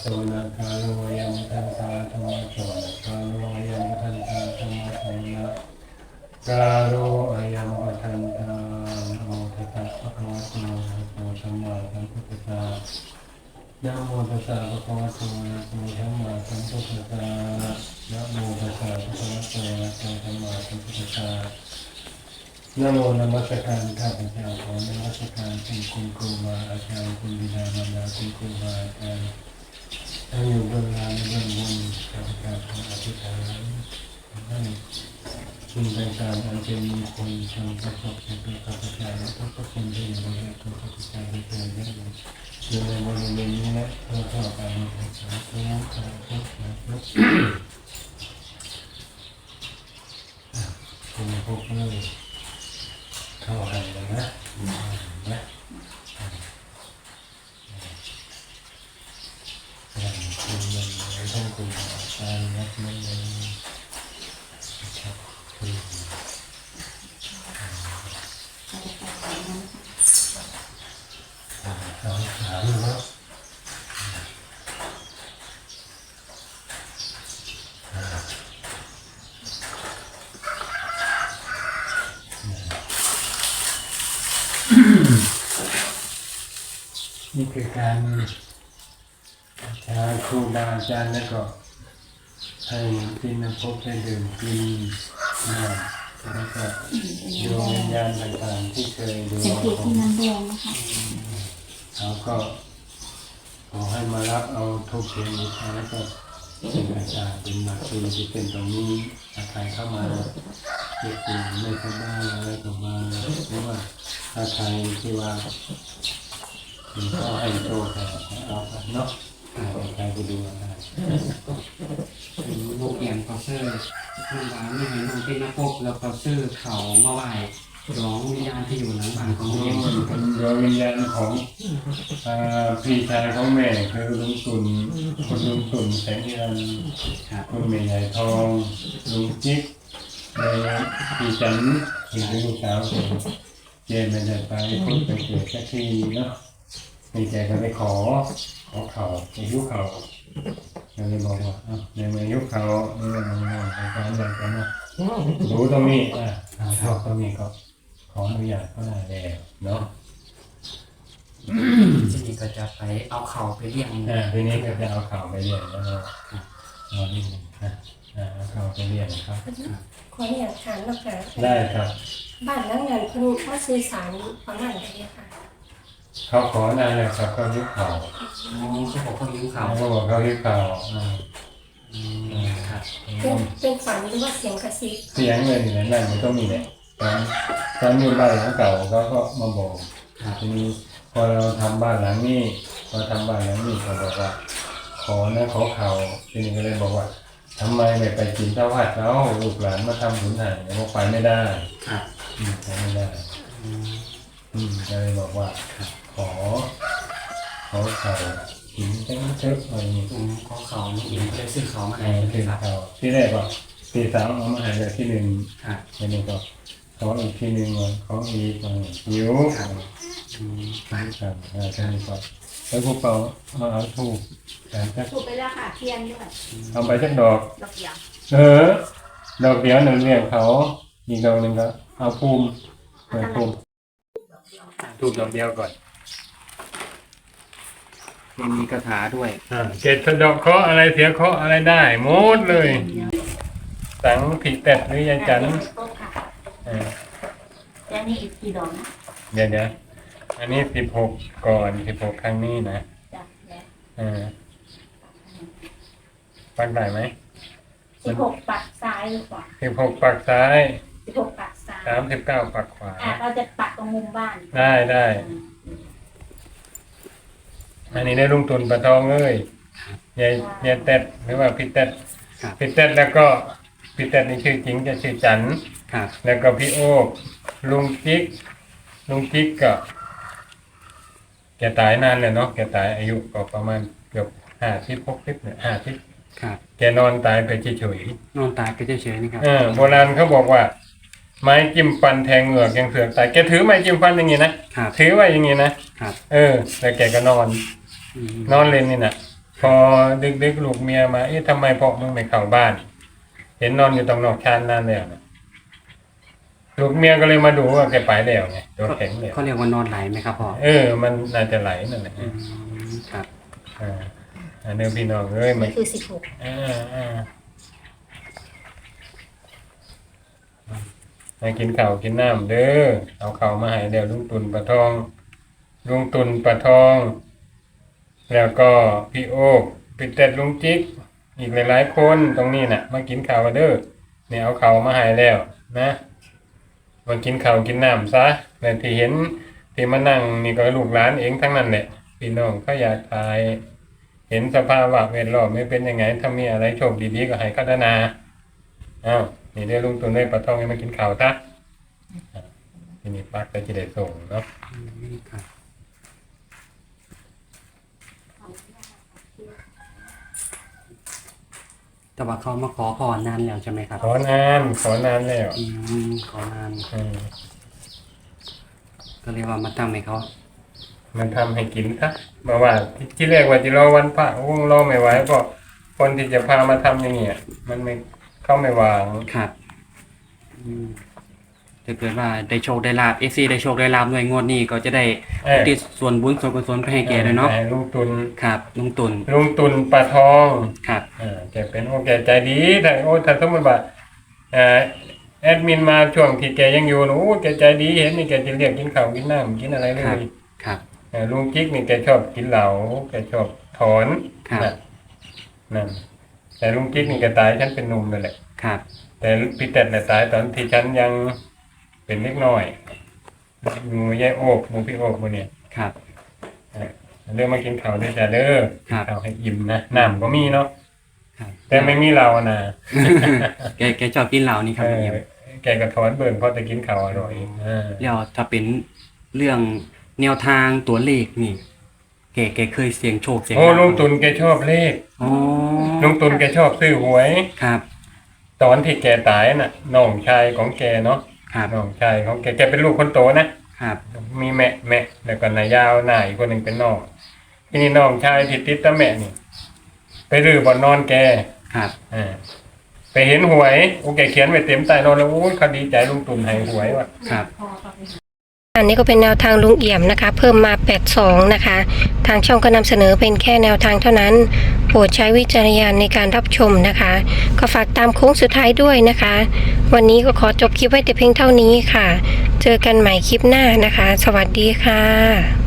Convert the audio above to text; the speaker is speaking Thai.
โสนาคาโลยัมทันตาธรรมโสนาคาโลยัมทันตาธรรมโสนะกาโลอยัมทันตานะโมตัสสะภะคะวะโตอะระหะโตสัมมาสัมพุทธัสสะนะโมตัสสะภะคะวะโตอะระหะโตสัมมาสัมพุทธัสสะนะโมตัสสะภะคะวะโตอะระหะโตสัมมาสัมพุทธัสสะนะโมนมัสการข้าพเจ้าขอนมัสการคุณคุณครูบาอาจารย์คุณบิดามารดาคุณครูบาอาจารย์ ทั้งอยู่เบื้องล่างเบื้องบนข้าพเจ้าขออธิษฐานให้สิ่งต่างๆอันเป็นมงคลทางประสบแก่ตัวข้าและทุกคนที่อยู่ในตัวข้าพเจ้าได้เกิดได้อยู่ในบริเวณนี้และทั่วๆไปในสาธุสาธุสาธุคุณพบเลยเข้าให้เลยนะนะอย่างคุณมัน ไม่ต้องคุณการนักมันมันครับคุณสองสามนะนี่คือการ ชาครูบาอาจารย์แล้วก็ให้กินน้ำพกให้ดื่มกินน้ำแล้วก็ดวงวิญญาณต่างๆที่เคยดูสังเกตที่น้ำแดงนะคะเขาก็ขอให้มารับเอาทุกเทียนบูชาแล้วก็เป็นอาจารย์เป็นมาคือที่เป็นตรงนี้ถ้าใครเข้ามาเด็กอยู่ไม่สบายอะไรก็มาหรือว่าถ้าใครที่ว่าหลวงพ่อให้โชคแต่เอาไปเนาะ ใครไปดูอะไรลูกเอียมเขาซื้อลูกหลานไม่ให้น้องเป็นนักพกแล้วเขาซื้อเขามาไหว้หลวงวิญญาณที่อยู่หลังบ้านของดลูกวเอี่ยมงดวงวิญญาณของอ่าพี่ชายของแม่คือลุงตุนคุณลุงตุนแสงเงินครับคุณแม่ใหญ่ทองลุงจิ๊กในพี่จันคือลูกสาวเจนไม่ได้ไปพูดไปเกิดสักทีเนาะ มีแกก็ไปขอ ขอเขาอายุเขาก็เลยบอกว่าอ้าวในเมื่ออายุเขานี่มันมันมันการใหญ่กันเนาะรู้ตรงนี้อะชอบตรงนี้ก็ขออนุญาตก็ได้แล้วเนาะทีนี้ก็จะไปเอาเขาไปเลี้ยงอ่าทีนี้ก็จะเอาข่าวไปเรียนแล้วเราเอานิดนึงอะอ่าเอาข่าวไปเรียนครับ ขออยากถามนะคะได้ครับ บ้านหลังนั้นเพิ่นเขาสื่อสารประมาณไหนค่ะ เขาขอนานแล้วครับเขายุคเขาอ๋อเขาบอกเขายิ้มเขาเขาบอกเขายุคเขาอ่าอืมครับ เป็นเป็นฝันหรือว่าเสียงกระซิบเสียงเงินเนี่ยนั่นมันก็มีแหละตอนตอนอยู่บ้านหลังเก่าเขาก็มาบอกครับ ทีนี้พอเราทำบ้านหลังนี้พอทำบ้านหลังนี้เขาบอกว่า ขอนะขอเขาทีนี้ก็เลยบอกว่าทำไมไม่ไปกินข้าวผัดแล้วลูกหลานมาทำบุญให้บอกไปไม่ได้ ครับอืมไปไม่ได้ อืม อืมก็เลยบอกว่า ขอเขอเขาหินจังเชิกอะไรอย่างงี้อืมเขาเขาน้องเอี่ยมก็เลยซื้อเขามาให้ให้ขึ้นครับเขาที่แรกว่าตีสามเอามาให้เลยที่หนึ่งครับทีนี้ก็เขออีกที่หนึ่งว่าขออีกว่าหิวครับอืมไปครับอ่าทีนี้ก็แล้วพวกเราเอาเอาถูกแต่จักถูกไปแล้วค่ะเทียนด้วยเอาไปจักดอก ดอกเดียวเออ ดอกเดียวหนึ่งเรียกเขาอีกดอกหนึ่งก็เอาภูมิไปภูมิถูกดอกเดียวก่อน ยังมีคาถาด้วย อ่าเกตสะเดอกเคราะห์อะไรเสียเคราะห์อะไรได้หมดเลย สังผิดแต่หรือยายจันทร์ครบค่ะเออแล้วนี่อีกกี่ดอกนะเดี๋ยวเดี๋ยวอันนี้สิบหกก่อนสิบหกครั้งนี้นะจ้ะเดี๋ยวเออปักได้ไหมสิบหกปักซ้ายหรือเปล่าสิบหกปักซ้ายสิบหกปักซ้ายสามสิบเก้าปักขวา อะเราจะปักตรงมุมบ้านได้ได้อั นนี้ได้ลุงตุนปะทองเอ้ยยายยายเต็ดหรือว่าพี่เต็ดครับ พี่เต็ดแล้วก็พี่เต็ดนี่ชื่อจริงจะชื่อจันทร์ครับ แล้วก็พี่โอ๊กลุงกิ๊กลุงกิ๊กก็แกตายนานเลยเนาะแกตายอายุก็ประมาณเกือบห้าสิบหกสิบเนี่ยห้าสิบครับ แกนอนตายไปเฉยนอนตายก็เฉยๆนี่ครับๆเออโบราณเขาบอกว่า ไม้จิ้มฟันแทงเหงือกยังเสือกตายแกถือไม้จิ้มฟันอย่างงี้นะครับ ถือไว้อย่างงี้นะครับ เออแล้วแกก็นอนอืม นอนเล่นนี่นะพอดึกๆลูกเมียมา เอ๊ะทำไมพ่อมึงไม่เข้าบ้าน เห็นนอนอยู่ตรงนอกชานนั่นแล้วนะลูกเมียก็เลยมาดูว่าแกไปแล้วไงตัวแข็งแล้วเขาเรียกว่านอนไหลไหมครับพ่อเออ มันน่าจะไหลนั่นแหละอืมครับอ่าอันนี้พี่น้องเอ้ยมันนี่คือสิบหกอ่าอ่าให้กินข้าวกินน้ำเด้อเอาข้าวมาให้เดี๋ยวลุงตุนปลาทองลุงตุนปลาทอง แล้วก็พี่โอ๊กพี่เต็ดลุงจิ๊ก อีกหลายๆคนตรงนี้น่ะ มากินข้าวกันเด้อเนี่ยเอาข้าวมาให้แล้วนะมากินข้าวกินน้ำซะแต่ที่เห็นที่มานั่งนี่ก็ลูกหลานเองทั้งนั้นแหละพี่น้องเขาอยากทาย เห็นสภาวะแวดล้อมไม่เป็นยังไง ถ้ามีอะไรโชคดีๆก็ให้พัฒนาอ้าวนี่ได้ลุงตุนได้ปลาทองให้มากินข้าวซะอะทีนี้ปักก็จะได้ส่งเนาะ อืมครับ แต่ว่าเขามาขอพรนานแล้วใช่ไหมครับขอนานขอนานแล้วอืมขอนานอืมก็เรียกว่ามาตั้งให้เขามันทำให้กินซะมาว่าที่ที่แรกว่าจะรอวันพระโอ้รอไม่ไหวก็คนที่จะพามาทำอย่างเงี้ยมันไม่เข้าไม่วางครับอืม ถ้าเกิดว่าได้โชคได้ลาบเอซีได้โชคได้ลาบด้วยงวดนี้ก็จะได้เออติดส่วนบุญส่วนกุศลไปให้แกด้วยเนาะให้ลุงตุนครับลุงตุนลุงตุนปลาทอง ครับอ่าแกเป็นโอ้แกใจดีแต่โอ้ถ้าสมมติว่าเอ่อแอดมินมาช่วงที่แกยังอยู่นะโอ้แกใจดีเห็นนี่แกจะเรียกกินข้าวกินน้ำกินอะไรเลครับยครับ เอ่อลุงกิ๊กนี่แกชอบกินเหล้าแกชอบถอนครับ น่ะนั่นแต่ลุงกิ๊กนี่แกตายฉันเป็นหนุ่มเลยแหละ ครับ แต่พี่เต็ดน่ะตายตอนที่ฉันยัง เป็นเล็กน้อยหมูยายโอกหมูพี่โอกหมูเนี่ยครับเอ่อเรื่องมากินข้าวด้วยจ้ะเด้อครับ ข้าวให้อิ่มนะน้ำก็มีเนาะครับแต่ไม่มีเรานะแกแกชอบกินเหล้านี่ครับเอพี่อแกกระท้อนเบิ่งเพราะจะกินข้าวอร่อยอ่าแล้วถ้าเป็นเรื่องแนวทางตัวเลขนี่ แกแกเคยเสียงโชคเสียงโอ้ลาภลุงตุนแกชอบเลขอ๋อลุงตุนแกชอบซื้อหวย ครับ ตอนที่แกตายน่ะน้องชายของแกเนาะ ครับน้องชายของแกแกเป็นลูกคนโตนะครับ มีแม่แม่แล้วก็นายยาวหน้าอีกคนหนึ่งเป็นน้องทีนี้น้องชายที่ติดตาแม่นี่ ไปรื้อบ่อนนอนแกครับอ่าไปเห็นหวยโอ้แกเขียนไว้เต็มใต้นอนแล้วโอ้ยเขาดีใจลุงตุนให้หวยว่ะครับ อันนี้ก็เป็นแนวทางลุงเอี่ยมนะคะ เพิ่มมา 82 นะคะ ทางช่องก็นำเสนอเป็นแค่แนวทางเท่านั้น โปรดใช้วิจารณญาณในการรับชมนะคะ ก็ฝากตามโค้งสุดท้ายด้วยนะคะ วันนี้ก็ขอจบคลิปไว้แต่เพียงเท่านี้ค่ะ เจอกันใหม่คลิปหน้านะคะ สวัสดีค่ะ